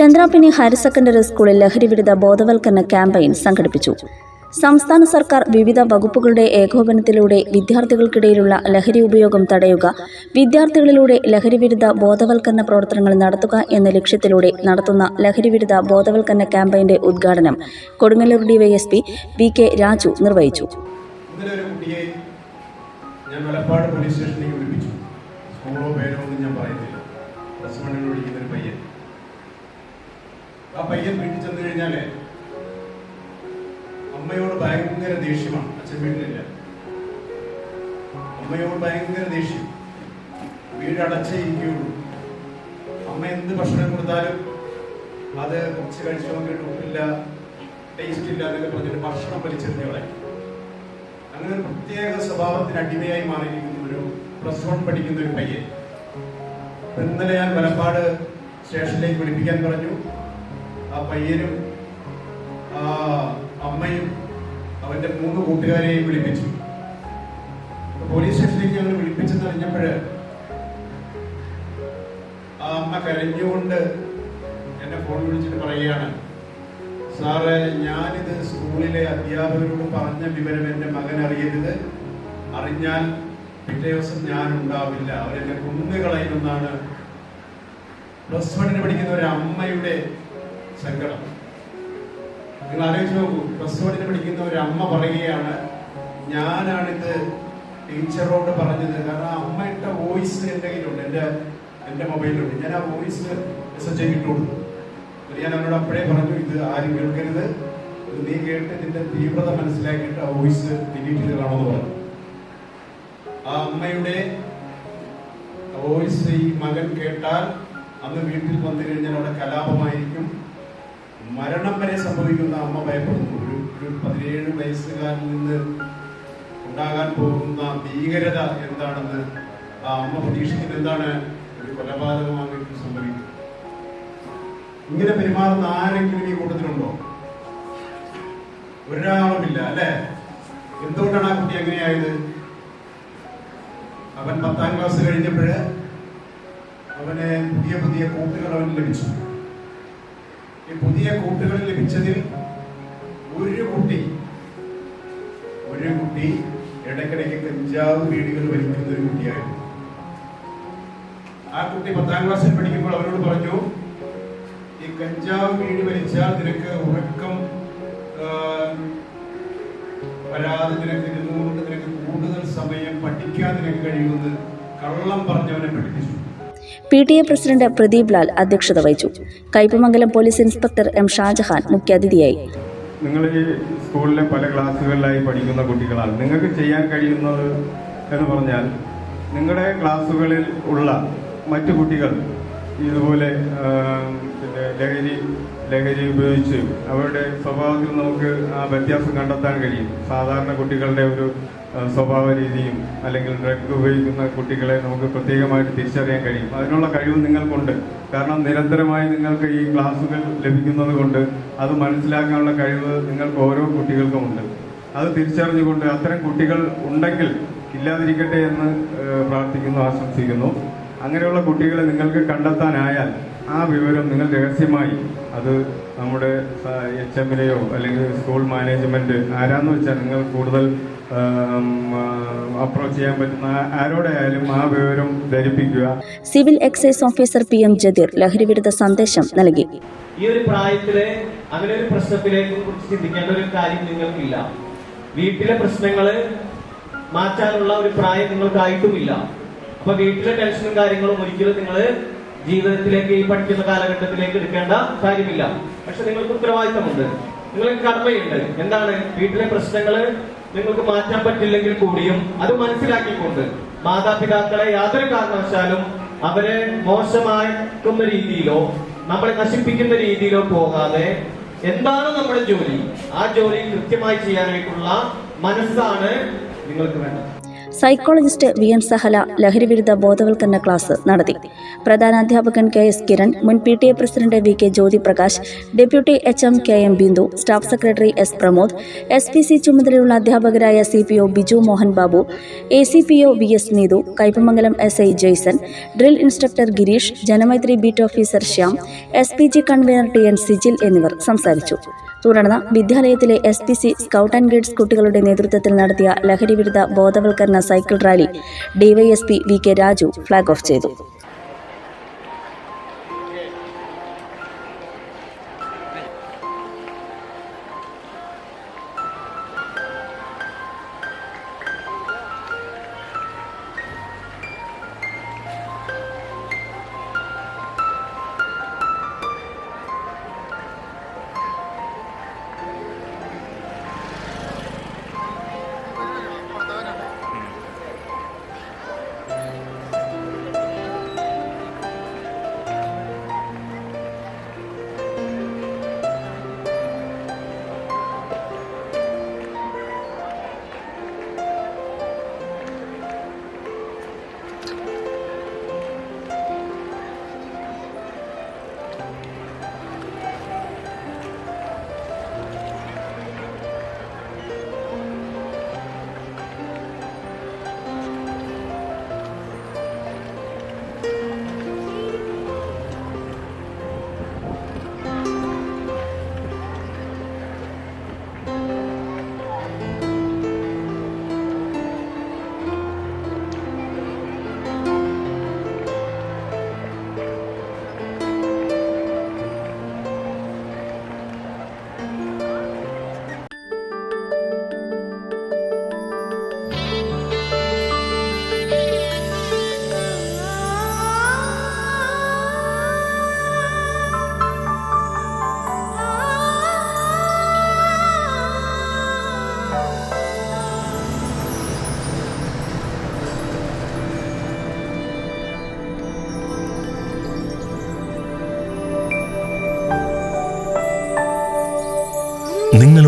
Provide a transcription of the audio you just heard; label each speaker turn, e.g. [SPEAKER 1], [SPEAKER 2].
[SPEAKER 1] Chandrapini higher secondary സ്കൂളിൽ ലഹരിവിരുദ്ധ ബോധവൽക്കരണ ക്യാമ്പയിൻ സംഘടിപ്പിച്ചു. സംസ്ഥാന സർക്കാർ വിവിധ വകുപ്പുകളുടെ ഏകോപനത്തിലൂടെ വിദ്യാർത്ഥികൾക്കിടയിലുള്ള ലഹരി ഉപയോഗം തടയുക വിദ്യാർത്ഥികളിലൂടെ ലഹരിവിരുദ്ധ ബോധവൽക്കരണ പ്രവർത്തനങ്ങൾ നടത്തുക എന്ന ലക്ഷ്യത്തിലൂടെ നടത്തുന്ന ലഹരിവിരുദ്ധ ബോധവൽക്കരണ ക്യാമ്പയിന്റെ ഉദ്ഘാടനം Kodungallur DYSP V K Raju നിർവഹിച്ചു.
[SPEAKER 2] ഞാൻ മലപ്പാട് പോലീസ് സ്റ്റേഷനിലേക്ക് വിളിപ്പിച്ചു. സ്കൂളോ പേരോ ഒന്നും ഞാൻ പറയുന്നില്ല. പ്ലസ് വണ്ണിന് വിളിക്കുന്ന ഒരു പയ്യൻ. ആ പയ്യൻ വീട്ടിൽ ചെന്ന് കഴിഞ്ഞാൽ അമ്മയോട് ഭയങ്കര ദേഷ്യമാണ്. അച്ഛൻ വീട്ടിലില്ല. അമ്മയോട് ഭയങ്കര ദേഷ്യം. വീട് ഇരിക്കുകയുള്ളൂ. അമ്മ എന്ത് ഭക്ഷണം കൊടുത്താലും അത് കുറച്ച് കഴിച്ചു നോക്കിയിട്ട് ഉപ്പില്ല ടേസ്റ്റ് ഇല്ല എന്നൊക്കെ പറഞ്ഞിട്ട് ഭക്ഷണം വലിച്ചെറിഞ്ഞവളെ അങ്ങനെ ഒരു പ്രത്യേക സ്വഭാവത്തിന് അടിമയായി മാറിയിരിക്കുന്ന ഒരു പ്ലസ് വൺ പഠിക്കുന്ന ഒരു പയ്യൻ. ഇന്നലെ ഞാൻ വലപ്പാട് സ്റ്റേഷനിലേക്ക് വിളിപ്പിക്കാൻ പറഞ്ഞു. ആ പയ്യനും ആ അമ്മയും അവന്റെ മൂന്ന് കൂട്ടുകാരെയും വിളിപ്പിച്ചു. പോലീസ് സ്റ്റേഷനിലേക്ക് ഞങ്ങൾ വിളിപ്പിച്ചെന്ന് അറിഞ്ഞപ്പോഴ് ആ അമ്മ കരഞ്ഞുകൊണ്ട് എന്നെ ഫോൺ വിളിച്ചിട്ട് പറയുകയാണ് സാറേ ഞാനിത് സ്കൂളിലെ അധ്യാപകരോട് പറഞ്ഞ വിവരം എന്റെ മകൻ അറിയരുത്. അറിഞ്ഞാൽ പിറ്റേ ദിവസം ഞാൻ ഉണ്ടാവില്ല അവരെന്നെ കുന്നുകളയുമെന്നാണ് പ്ലസ് വണ്ണിന് പഠിക്കുന്ന ഒരു അമ്മയുടെ സങ്കടം നിങ്ങൾ ആലോചിച്ച് നോക്കൂ പ്ലസ് വണ്ണിന് പഠിക്കുന്ന ഒരു അമ്മ പറയുകയാണ് ഞാനാണിത് ടീച്ചറോട് പറഞ്ഞത്. കാരണം അമ്മയുടെ വോയിസ് എന്റെ കയ്യിലുണ്ട് എന്റെ എന്റെ മൊബൈലിലുണ്ട്. ഞാൻ ആ വോയിസ് മെസ്സേജ് ഇട്ടു കൊടുത്തു ഞാൻ അവനോട് അപ്പോഴേ പറഞ്ഞു ഇത് ആരും കേൾക്കരുത്. നീ കേട്ട് നിന്റെ തീവ്രത മനസ്സിലാക്കിയിട്ട് ആ വോയിസ് ഡിലീറ്റ് ചെയ്ത് കാണുമെന്ന് പറഞ്ഞു. ആ അമ്മയുടെ വോയിസ് ഈ മകൻ കേട്ടാൽ അന്ന് വീട്ടിൽ വന്നു കഴിഞ്ഞാൽ അവിടെ കലാപമായിരിക്കും. മരണം വരെ സംഭവിക്കുന്ന അമ്മ ഭയപ്പെടുന്നു. ഒരു ഒരു പതിനേഴ് വയസ്സുകാരിൽ നിന്ന് ഉണ്ടാകാൻ പോകുന്ന ഭീകരത എന്താണെന്ന് ആ അമ്മ പ്രതീക്ഷിക്കുന്നത് എന്താണ്? ഒരു കൊലപാതകമായിട്ട് സംഭവിക്കും ഇങ്ങനെ പെരുമാറുന്ന ആരെങ്കിലും ഈ കൂട്ടത്തിലുണ്ടോ? ഒരാളുമില്ല അല്ലെ? എന്തുകൊണ്ടാണ് ആ കുട്ടി അങ്ങനെയായത്? അവൻ പത്താം ക്ലാസ് കഴിഞ്ഞപ്പോഴ് അവന് പുതിയ പുതിയ കൂട്ടുകൾ അവന് ലഭിച്ചു. ഈ പുതിയ കൂട്ടുകൾ ലഭിച്ചതിൽ ഒരു കുട്ടി ഒരു കുട്ടി ഇടയ്ക്കിടയ്ക്ക് കഞ്ചാവ് വീടുകൾ വലിക്കുന്ന ഒരു കുട്ടിയായിരുന്നു. ആ കുട്ടി പത്താം ക്ലാസ്സിൽ പഠിക്കുമ്പോൾ അവരോട് പറഞ്ഞു ഈ കഞ്ചാവ് വീട് വലിച്ചാൽ നിനക്ക് ഉറക്കം വരാതെ നിനക്ക് ഇരുന്നുകൊണ്ട് നിനക്ക് കൂടുതൽ സമയം പഠിക്കാൻ നിനക്ക് കഴിയുമെന്ന് കള്ളം പറഞ്ഞവനെ പഠിപ്പിച്ചു.
[SPEAKER 1] P T A president Pradeep Lal അധ്യക്ഷത വഹിച്ചു. Kaipamangalam police inspector M Shajahan മുഖ്യാതിഥിയായി.
[SPEAKER 3] നിങ്ങൾ ഈ സ്കൂളിലെ പല ക്ലാസ്സുകളിലായി പഠിക്കുന്ന കുട്ടികളാണ്. നിങ്ങൾക്ക് ചെയ്യാൻ കഴിയുന്നത് എന്ന് പറഞ്ഞാൽ നിങ്ങളുടെ ക്ലാസ്സുകളിൽ ഉള്ള മറ്റു കുട്ടികൾ ഇതുപോലെ പിന്നെ ലഹരി ലഹരി ഉപയോഗിച്ച് അവരുടെ സ്വഭാവത്തിൽ നമുക്ക് ആ വ്യത്യാസം കണ്ടെത്താൻ കഴിയും. സാധാരണ കുട്ടികളുടെ ഒരു സ്വഭാവ രീതിയും അല്ലെങ്കിൽ ഡ്രഗ് ഉപയോഗിക്കുന്ന കുട്ടികളെ നമുക്ക് പ്രത്യേകമായിട്ട് തിരിച്ചറിയാൻ കഴിയും. അതിനുള്ള കഴിവ് നിങ്ങൾക്കുണ്ട്. കാരണം നിരന്തരമായി നിങ്ങൾക്ക് ഈ ക്ലാസ്സുകൾ ലഭിക്കുന്നത് കൊണ്ട് അത് മനസ്സിലാക്കാനുള്ള കഴിവ് നിങ്ങൾക്ക് ഓരോ കുട്ടികൾക്കും ഉണ്ട്. അത് തിരിച്ചറിഞ്ഞുകൊണ്ട് അത്തരം കുട്ടികൾ ഉണ്ടെങ്കിൽ ഇല്ലാതിരിക്കട്ടെ എന്ന് പ്രാർത്ഥിക്കുന്നു ആശംസിക്കുന്നു. അങ്ങനെയുള്ള കുട്ടികളെ നിങ്ങൾക്ക് കണ്ടെത്താനായാൽ ആ വിവരം നിങ്ങൾ രഹസ്യമായി അത് നമ്മുടെ എച്ച് എമ്മിലെയോ അല്ലെങ്കിൽ സ്കൂൾ മാനേജ്മെന്റ് ആരാന്ന് വെച്ചാൽ നിങ്ങൾ കൂടുതൽ അപ്രോച്ച് ചെയ്യാൻ പറ്റുന്ന ആ- ആ വിവരം ധരിപ്പിക്കുക.
[SPEAKER 1] Civil excise officer P M Jadeer ലഹരിവിരുദ്ധ സന്ദേശം നൽകി.
[SPEAKER 4] ഈ ഒരു പ്രായത്തിൽ അങ്ങനെ ഒരു പ്രശ്നത്തിലേക്ക് കുറിച്ച് ചിന്തിക്കേണ്ട ഒരു കാര്യം നിങ്ങൾക്കില്ല. വീട്ടിലെ പ്രശ്നങ്ങൾ മാറ്റാനുള്ള ഒരു പ്രായം നിങ്ങൾക്കായിട്ടുമില്ല. അപ്പൊ വീട്ടിലെ ടെൻഷനും കാര്യങ്ങളും ഒരിക്കലും നിങ്ങൾ ജീവിതത്തിലേക്ക് ഈ പഠിക്കുന്ന കാലഘട്ടത്തിലേക്ക് എടുക്കേണ്ട കാര്യമില്ല. പക്ഷെ നിങ്ങൾക്ക് ഉത്തരവാദിത്തമുണ്ട്. നിങ്ങൾക്ക് കടമയുണ്ട്. എന്താണ്? വീട്ടിലെ പ്രശ്നങ്ങൾ നിങ്ങൾക്ക് മാറ്റാൻ പറ്റില്ലെങ്കിൽ കൂടിയും അത് മനസ്സിലാക്കിക്കൊണ്ട് മാതാപിതാക്കളെ യാതൊരു കാരണവശാലും അവരെ മോശമാക്കുന്ന രീതിയിലോ നമ്മളെ നശിപ്പിക്കുന്ന രീതിയിലോ പോകാതെ എന്താണ് നമ്മുടെ ജോലി? ആ ജോലി കൃത്യമായി ചെയ്യാനായിട്ടുള്ള മനസ്സാണ് നിങ്ങൾക്ക് വേണ്ടത്.
[SPEAKER 1] സൈക്കോളജിസ്റ്റ് വി എൻ സഹല ലഹരിവിരുദ്ധ ബോധവൽക്കരണ ക്ലാസ് നടത്തി. പ്രധാനാധ്യാപകൻ കെ എസ് കിരൺ മുൻ P T A president V K Jyothiprakash deputy H M K M Bindu staff secretary S Pramod S P C ചുമതലയുള്ള അധ്യാപകരായ C P O Biju Mohan Babu A C P O V S Neethu Kaipamangalam S I Jaison drill instructor Girish Janamaithri beat officer Shyam S P G convener T N Sijil എന്നിവർ സംസാരിച്ചു. തുടർന്ന് വിദ്യാലയത്തിലെ S P C scout and guides കുട്ടികളുടെ നേതൃത്വത്തിൽ നടത്തിയ ലഹരിവിരുദ്ധ ബോധവൽക്കരണ cycle rally DYSP V K Raju flag off ചെയ്തു.